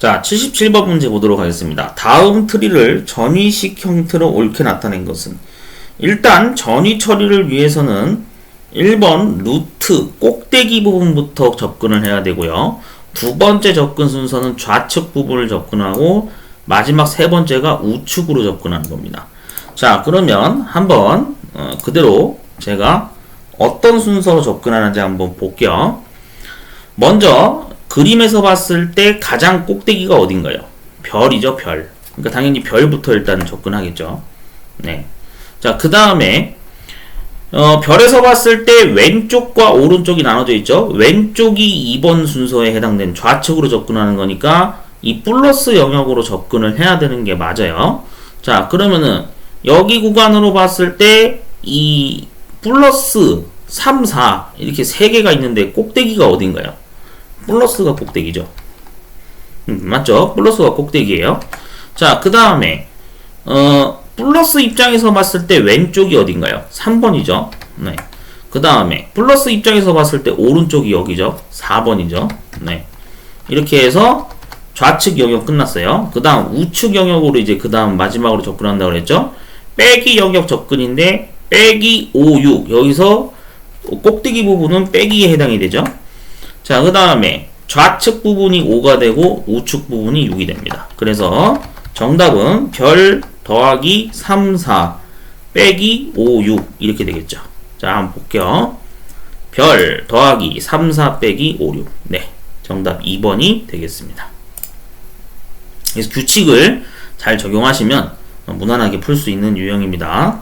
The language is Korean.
자, 77번 문제 보도록 하겠습니다. 다음 트리를 전위식 형태로 옳게 나타낸 것은 일단 전위 처리를 위해서는 1번 루트 꼭대기 부분부터 접근을 해야 되고요. 두 번째 접근 순서는 좌측 부분을 접근하고 마지막 세 번째가 우측으로 접근하는 겁니다. 자, 그러면 한번 어, 그대로 제가 어떤 순서로 접근하는지 한번 볼게요. 먼저 그림에서 봤을 때 가장 꼭대기가 어딘가요? 별이죠, 별. 그러니까 당연히 별부터 일단 접근하겠죠. 네. 자, 그 다음에 어, 별에서 봤을 때 왼쪽과 오른쪽이 나눠져 있죠. 왼쪽이 2번 순서에 해당된 좌측으로 접근하는 거니까 이 플러스 영역으로 접근을 해야 되는 게 맞아요. 자, 그러면은 여기 구간으로 봤을 때 이 플러스 3, 4 이렇게 세 개가 있는데 꼭대기가 어딘가요? 플러스가 꼭대기죠. 음, 맞죠? 플러스가 꼭대기예요. 자, 그 다음에 어, 플러스 입장에서 봤을 때 왼쪽이 어딘가요? 3번이죠. 네. 그 다음에 플러스 입장에서 봤을 때 오른쪽이 여기죠. 4번이죠. 네. 이렇게 해서 좌측 영역 끝났어요. 그 다음 우측 영역으로 이제 그 다음 마지막으로 접근한다고 그랬죠. 빼기 영역 접근인데 빼기 5, 6 여기서 꼭대기 부분은 빼기에 해당이 되죠. 자, 그 다음에 좌측 부분이 5가 되고 우측 부분이 6이 됩니다. 그래서 정답은 별 더하기 3, 4 빼기 5, 6 이렇게 되겠죠. 자, 한번 볼게요. 별 더하기 3, 4 빼기 5, 6. 네. 정답 2번이 되겠습니다. 그래서 규칙을 잘 적용하시면 무난하게 풀 수 있는 유형입니다.